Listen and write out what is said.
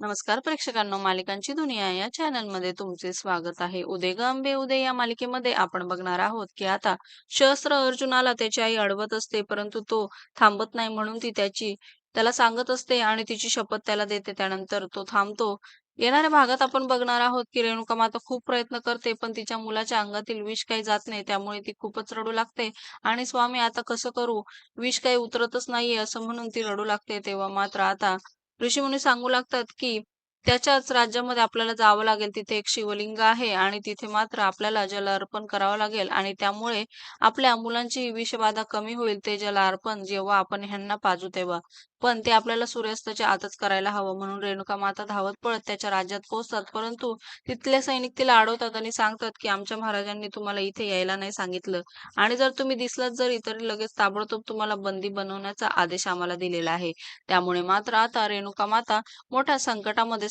नमस्कार प्रेक्षकांनो मालिकांची दुनिया या चॅनलमध्ये तुमचे स्वागत आहे. उदय गंबे उदय या मालिकेमध्ये आपण बघणार आहोत की आता शस्त्र अर्जुनाला त्याची आई अडवत असते परंतु तो थांबत नाही म्हणून ती त्याची त्याला सांगत असते आणि तिची शपथ त्याला देते. त्यानंतर तो थांबतो. येणाऱ्या भागात आपण बघणार आहोत की रेणुका माता खूप प्रयत्न करते पण तिच्या मुलाच्या अंगातील विष काही जात नाही त्यामुळे ती खूपच रडू लागते. आणि स्वामी आता कसं करू? विष काही उतरतच नाहीये असं म्हणून ती रडू लागते. तेव्हा मात्र आता ऋषीमुनी सांगू लागतात की त्याच्याच राज्यामध्ये आपल्याला जावं लागेल तिथे एक शिवलिंग आहे आणि तिथे मात्र आपल्याला जल अर्पण करावं लागेल आणि त्यामुळे आपल्या मुलांची विषबाधा कमी होईल ते जल अर्पण जेव्हा आपण ह्यांना पाजू तेव्हा. पण ते आपल्याला सूर्यास्ताच्या आतच करायला हवं म्हणून रेणुका माता धावत पळत त्याच्या राज्यात पोहोचतात. परंतु तिथले सैनिक तिला अडवतात आणि सांगतात की आमच्या महाराजांनी तुम्हाला इथे यायला नाही सांगितलं. आणि जर तुम्ही दिसलात जरी तरी लगेच ताबडतोब तुम्हाला बंदी बनवण्याचा आदेश आम्हाला दिलेला आहे. त्यामुळे मात्र आता रेणुका माता मोठ्या संकटामध्ये